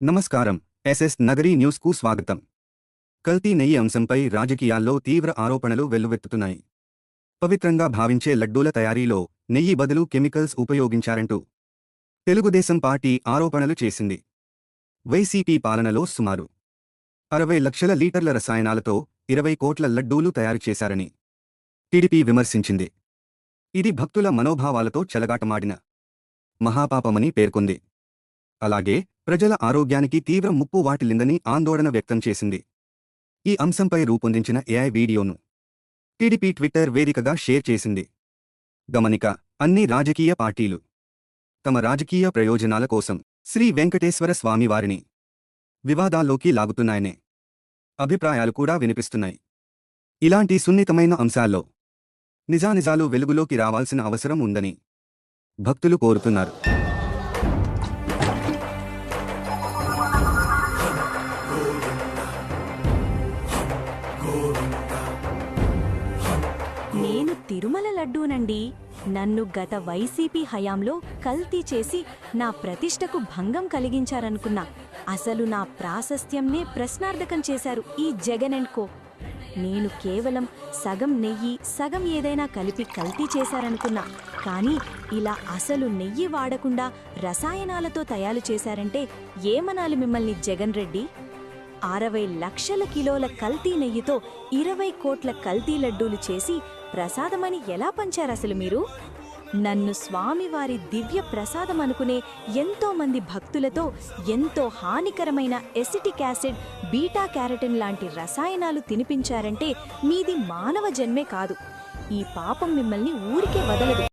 నమస్కారం. ఎస్ఎస్ నగరీ న్యూస్కు స్వాగతం. కల్తీ నెయ్యి అంశంపై రాజకీయాల్లో తీవ్ర ఆరోపణలు వెల్లువెత్తుతున్నాయి. పవిత్రంగా భావించే లడ్డూల తయారీలో నెయ్యి బదులు కెమికల్స్ ఉపయోగించారంటూ తెలుగుదేశం పార్టీ ఆరోపణలు చేసింది. వైసీపీ పాలనలో సుమారు అరవై లక్షల లీటర్ల రసాయనాలతో ఇరవై కోట్ల లడ్డూలు తయారు చేశారని టీడీపీ విమర్శించింది. ఇది భక్తుల మనోభావాలతో చెలగాటమాడిన మహాపాపమని పేర్కొంది. అలాగే ప్రజల ఆరోగ్యానికి తీవ్ర ముప్పు వాటిల్లిందని ఆందోళన వ్యక్తం చేసింది. ఈ అంశంపై రూపొందించిన ఏఐ వీడియోను టీడీపీ ట్విట్టర్ వేదికగా షేర్ చేసింది. గమనిక అన్ని రాజకీయ పార్టీలు తమ రాజకీయ ప్రయోజనాల కోసం శ్రీ వెంకటేశ్వర స్వామివారిని వివాదాల్లోకి లాగుతున్నాయనే అభిప్రాయాలు కూడా వినిపిస్తున్నాయి. ఇలాంటి సున్నితమైన అంశాల్లో నిజానిజాలు వెలుగులోకి రావాల్సిన అవసరం ఉందని భక్తులు కోరుతున్నారు. లడ్డూనండి. నన్ను గత వైసీపీ హయాంలో కల్తీ చేసి నా ప్రతిష్టకు భంగం కలిగించారనుకున్నా. అసలు నా ప్రాశస్త్యంనే ప్రశ్నార్థకం చేశారు ఈ జగన్ అండ్ కో. నేను కేవలం సగం నెయ్యి సగం ఏదైనా కలిపి కల్తీ చేశారనుకున్నా. కానీ ఇలా అసలు నెయ్యి వాడకుండా రసాయనాలతో తయారు చేశారంటే ఏమనాలి మిమ్మల్ని జగన్ రెడ్డి? అరవై లక్షల కిలోల కల్తీ నెయ్యితో ఇరవై కోట్ల కల్తీ లడ్డూలు చేసి ప్రసాదమని ఎలా పంచారు అసలు మీరు? నన్ను స్వామివారి దివ్య ప్రసాదం అనుకునే ఎంతో మంది భక్తులతో ఎంతో హానికరమైన ఎసిటిక్ యాసిడ్ బీటా క్యారటిన్ లాంటి రసాయనాలు తినిపించారంటే మీది మానవ జన్మే కాదు. ఈ పాపం మిమ్మల్ని ఊరికే వదలదు.